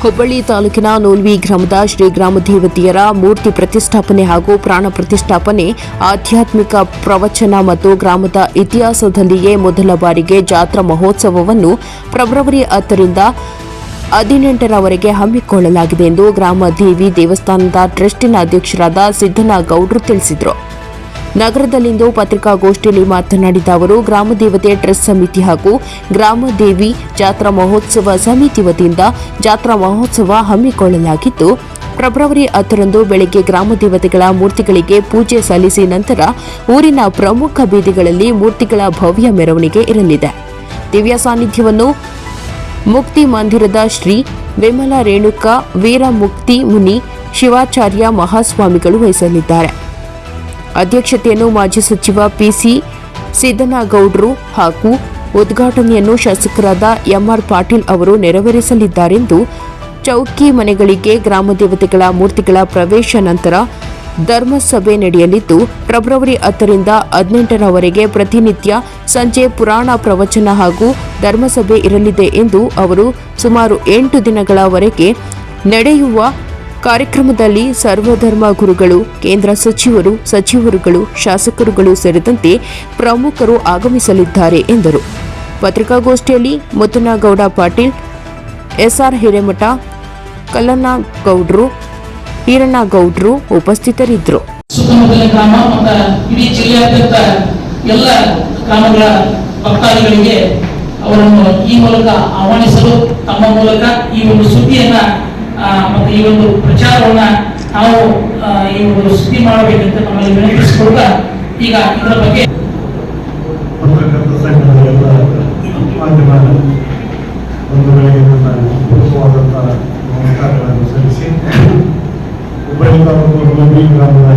ಹುಬ್ಬಳ್ಳಿ ತಾಲೂಕಿನ ನೋಲ್ವಿ ಗ್ರಾಮದ ಶ್ರೀ ಗ್ರಾಮ ದೇವತೆಯರ ಮೂರ್ತಿ ಪ್ರತಿಷ್ಠಾಪನೆ ಹಾಗೂ ಪ್ರಾಣ ಪ್ರತಿಷ್ಠಾಪನೆ, ಆಧ್ಯಾತ್ಮಿಕ ಪ್ರವಚನ ಮತ್ತು ಗ್ರಾಮದ ಇತಿಹಾಸದಲ್ಲಿಯೇ ಮೊದಲ ಬಾರಿಗೆ ಜಾತ್ರಾ ಮಹೋತ್ಸವವನ್ನು ಫೆಬ್ರವರಿ ಹತ್ತರಿಂದ ಹದಿನೆಂಟರವರೆಗೆ ಹಮ್ಮಿಕೊಳ್ಳಲಾಗಿದೆ ಎಂದು ಗ್ರಾಮ ದೇವಿ ದೇವಸ್ಥಾನದ ಟ್ರಸ್ಟಿನ ಅಧ್ಯಕ್ಷರಾದ ಸಿದ್ದನಗೌಡರು ತಿಳಿಸಿದರು. ನಗರದಲ್ಲಿಂದು ಪತ್ರಿಕಾಗೋಷ್ಠಿಯಲ್ಲಿ ಮಾತನಾಡಿದ ಅವರು, ಗ್ರಾಮ ದೇವತೆ ಟ್ರಸ್ಟ್ ಸಮಿತಿ ಹಾಗೂ ಗ್ರಾಮ ದೇವಿ ಜಾತ್ರಾ ಮಹೋತ್ಸವ ಸಮಿತಿ ವತಿಯಿಂದ ಜಾತ್ರಾ ಮಹೋತ್ಸವ ಹಮ್ಮಿಕೊಳ್ಳಲಾಗಿದ್ದು ಫೆಬ್ರವರಿ ಹತ್ತರಂದು ಬೆಳಗ್ಗೆ ಗ್ರಾಮ ದೇವತೆಗಳ ಮೂರ್ತಿಗಳಿಗೆ ಪೂಜೆ ಸಲ್ಲಿಸಿ ನಂತರ ಊರಿನ ಪ್ರಮುಖ ಬೀದಿಗಳಲ್ಲಿ ಮೂರ್ತಿಗಳ ಭವ್ಯ ಮೆರವಣಿಗೆ ಇರಲಿದೆ. ದಿವ್ಯ ಸಾನ್ನಿಧ್ಯವನ್ನು ಮುಕ್ತಿ ಮಂದಿರದ ಶ್ರೀ ವಿಮಲ ರೇಣುಕ, ವೀರ ಮುಕ್ತಿ ಮುನಿ, ಶಿವಾಚಾರ್ಯ ಮಹಾಸ್ವಾಮಿಗಳು ವಹಿಸಲಿದ್ದಾರೆ. ಅಧ್ಯಕ್ಷತೆಯನ್ನು ಮಾಜಿ ಸಚಿವ ಪಿಸಿ ಸಿದ್ದನಗೌಡರು ಹಾಗೂ ಉದ್ಘಾಟನೆಯನ್ನು ಶಾಸಕರಾದ ಎಂಆರ್ ಪಾಟೀಲ್ ಅವರು ನೆರವೇರಿಸಲಿದ್ದಾರೆಂದು ಚೌಕಿ ಮನೆಗಳಿಗೆ ಗ್ರಾಮ ದೇವತೆಗಳ ಮೂರ್ತಿಗಳ ಪ್ರವೇಶ ನಂತರ ಧರ್ಮಸಭೆ ನಡೆಯಲಿದ್ದು, ಫೆಬ್ರವರಿ ಹತ್ತರಿಂದ ಹದಿನೆಂಟರವರೆಗೆ ಪ್ರತಿನಿತ್ಯ ಸಂಜೆ ಪುರಾಣ ಪ್ರವಚನ ಹಾಗೂ ಧರ್ಮಸಭೆ ಇರಲಿದೆ ಎಂದು ಅವರು ಸುಮಾರು ಎಂಟು ದಿನಗಳವರೆಗೆ ನಡೆಯುವ ಕಾರ್ಯಕ್ರಮದಲ್ಲಿ ಸರ್ವಧರ್ಮ ಗುರುಗಳು, ಕೇಂದ್ರ ಸಚಿವರು, ಸಚಿವರುಗಳು, ಶಾಸಕರುಗಳು ಸೇರಿದಂತೆ ಪ್ರಮುಖರು ಆಗಮಿಸಲಿದ್ದಾರೆ ಎಂದರು. ಪತ್ರಿಕಾಗೋಷ್ಠಿಯಲ್ಲಿ ಮುತ್ತನಗೌಡ ಪಾಟೀಲ್, ಎಸ್ಆರ್ ಹಿರೇಮಠ, ಕಲ್ಲನಗೌಡ್ರು ಈರಣ್ಣಗೌಡ್ರು ಉಪಸ್ಥಿತರಿದ್ದರು. ಎಲ್ಲ ಗ್ರಾಮಗಳ ಭಕ್ತಾದಿಗಳಿಗೆ ಅವರನ್ನು ಈ ಮೂಲಕ ಆಹ್ವಾನಿಸಲು ತಮ್ಮ ಮೂಲಕ ಈ ಒಂದು ಸುದ್ದಿಯನ್ನ ಮತ್ತು ಈ ಒಂದು ಪ್ರಚಾರವನ್ನ ನಾವು ಆ, ಈ ಒಂದು ಸುದ್ದಿ ಮಾಡಬೇಕಂತ ನಮ್ಮಲ್ಲಿ ವಿನಂತಿಸಿಕೊಳ್ಳುವ ಈಗ ಇದರ ಬಗ್ಗೆ ಪತ್ರಕರ್ತ ಸಂಘದ ಎಲ್ಲ ಮಾಧ್ಯಮ ಬಂಧುಗಳಿಗೆ ನನ್ನ ಪೂರ್ವವಾದಂಥ ನಮಸ್ಕಾರಗಳನ್ನು ಸಲ್ಲಿಸಿ ಹುಬ್ಬಳ್ಳಿ ತಾಲೂಕು ನೋಬಿ ಗ್ರಾಮದ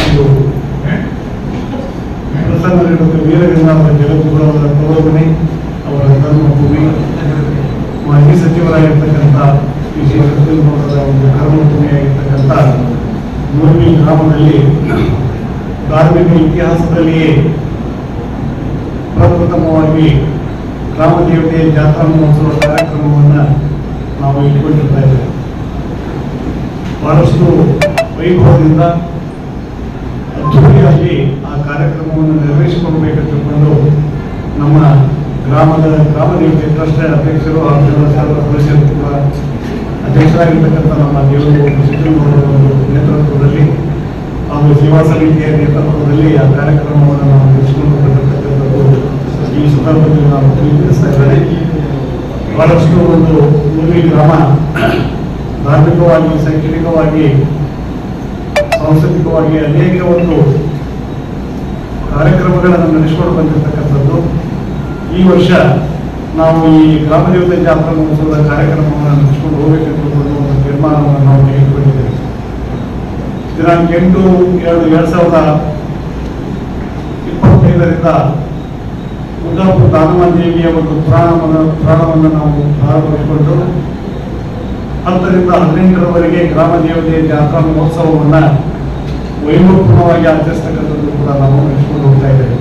ಒಂದು ಪ್ರಸನ್ನರಿರುವ ವೀರಗಂಗಾಧರ ಜಗದ್ಗುರುವರ ತೋರುಮನೆ ಅವರ ಧರ್ಮಭೂಮಿ ಮಾಜಿ ಸಚಿವರಾಗಿರ್ತಕ್ಕಂಥ ಒಂದು ಕರ್ಮಭೂಮಿಯಾಗಿರ್ತಕ್ಕಂಥ ನೋಬಿ ಗ್ರಾಮದಲ್ಲಿ ಧಾರ್ಮಿಕ ಇತಿಹಾಸದಲ್ಲಿಯೇ ಪ್ರಪ್ರಥಮವಾಗಿ ಗ್ರಾಮ ದೇವತೆಯ ಜಾತ್ರಾ ಮಹೋತ್ಸವ ಕಾರ್ಯಕ್ರಮವನ್ನು ನಾವು ಇಟ್ಕೊಂಡಿರ್ತಾ ಇದ್ದೇವೆ. ಬಹಳಷ್ಟು ವೈಭವದಿಂದ ಅದ್ದೂರಿಯಾಗಿ ಆ ಕಾರ್ಯಕ್ರಮವನ್ನು ನೆರವೇರಿಸಿಕೊಳ್ಬೇಕಂತ ತಿಳ್ಕೊಂಡು ನಮ್ಮ ಗ್ರಾಮದ ಗ್ರಾಮ ದೇವತೆ ಟ್ರಸ್ಟ್ ಅಧ್ಯಕ್ಷರು ಹಾಗೂ ಸದಸ್ಯರು ಕೂಡ ಅಧ್ಯಕ್ಷರಾಗಿರ್ತಕ್ಕಂಥ ನಮ್ಮ ದೇವರು ಒಂದು ನೇತೃತ್ವದಲ್ಲಿ ಹಾಗೂ ಸೇವಾ ಸಮಿತಿಯ ನೇತೃತ್ವದಲ್ಲಿ ಆ ಕಾರ್ಯಕ್ರಮವನ್ನು ನಾವು ನಡೆಸಿಕೊಂಡು ಬರತಕ್ಕಂಥದ್ದು ಈ ಸಂದರ್ಭದಲ್ಲಿ ನಾವು ತಿಳಿಸ್ತಾ ಇದ್ದಾರೆ ಬಹಳಷ್ಟು ಒಂದು ಪೂರ್ವಿ ಗ್ರಾಮ ಧಾರ್ಮಿಕವಾಗಿ, ಶೈಕ್ಷಣಿಕವಾಗಿ, ಸಾಂಸ್ಕೃತಿಕವಾಗಿ ಅನೇಕ ಒಂದು ಕಾರ್ಯಕ್ರಮಗಳನ್ನು ನಡೆಸಿಕೊಂಡು ಬಂದಿರತಕ್ಕಂಥದ್ದು. ಈ ವರ್ಷ ನಾವು ಈ ಗ್ರಾಮ ದೇವತೆ ಜಾತ್ರಾ ಮಹೋತ್ಸವದ ಕಾರ್ಯಕ್ರಮವನ್ನು ನಡೆಸಿಕೊಂಡು ಹೋಗಬೇಕೆಂದು ಒಂದು ತೀರ್ಮಾನವನ್ನು ನಾವು ತೆಗೆದುಕೊಂಡಿದ್ದೇವೆ. ದಿನಾಂಕ ಎಂಟು ಎರಡು ಎರಡು ಸಾವಿರದ ಇಪ್ಪತ್ತೈದರಿಂದ ಉದ್ದಾಪುರ ಹನುಮಾನ್ ದೇವಿಯ ಒಂದು ಪುರಾಣವನ್ನು ಪುರಾಣವನ್ನು ನಾವು ಪ್ರಾರಂಭಿಸಿಕೊಂಡು ಹತ್ತರಿಂದ ಹದಿನೆಂಟರವರೆಗೆ ಗ್ರಾಮ ದೇವತೆಯ ಜಾತ್ರಾ ಮಹೋತ್ಸವವನ್ನು ವೈಭವಪೂರ್ಣವಾಗಿ ಆಚರಿಸ್ತಕ್ಕಂಥದ್ದು ಕೂಡ ನಾವು ನಡೆಸಿಕೊಂಡು ಹೋಗ್ತಾ ಇದ್ದೇವೆ.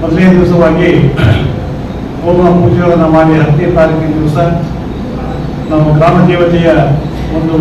ಮೊದಲನೇ ದಿವಸವಾಗಿ ಹೋಮ ಪೂಜೆಗಳನ್ನು ಮಾಡಿ ಹತ್ತನೇ ತಾರೀಕಿನ ದಿವಸ ನಮ್ಮ ಗ್ರಾಮ ದೇವತೆಯ ಒಂದು